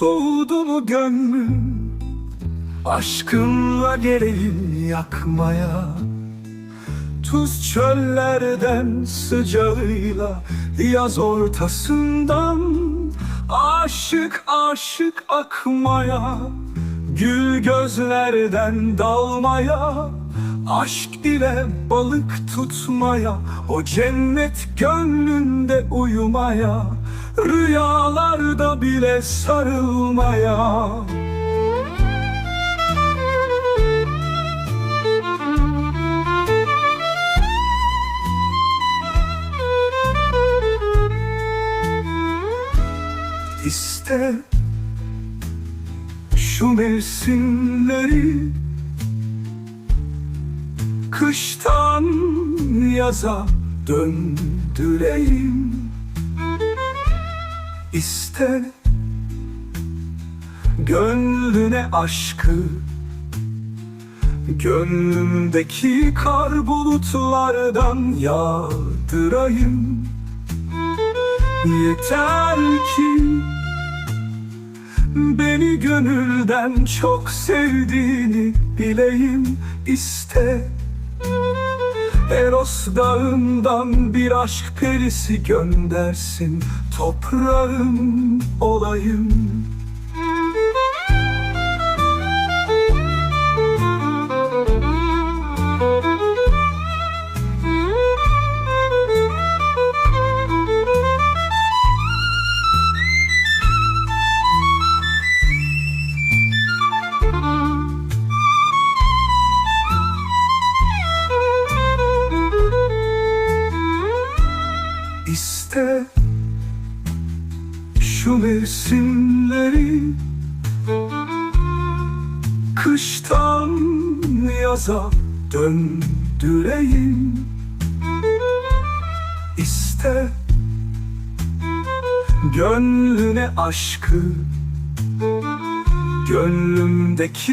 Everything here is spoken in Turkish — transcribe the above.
dolu gönlüm. Aşkınla gelelim yakmaya. Tuz çöllerden sıcağıyla Yaz ortasından. Aşık aşık akmaya Gül gözlerden dalmaya. Aşk ile balık tutmaya O cennet gönlünde uyumaya Rüyalarda bile sarılmaya. İste şu mevsimleri Kıştan yaza döndüreyim İste gönlüne aşkı Gönlümdeki kar bulutlardan yağdırayım. Yeter ki Beni gönülden çok sevdiğini bileyim iste Eros dağından bir aşk perisi göndersin. Toprağım olayım İste şu mevsimleri. Kıştan yaza döndüreyim. İste gönlüne aşkı. Gönlümdeki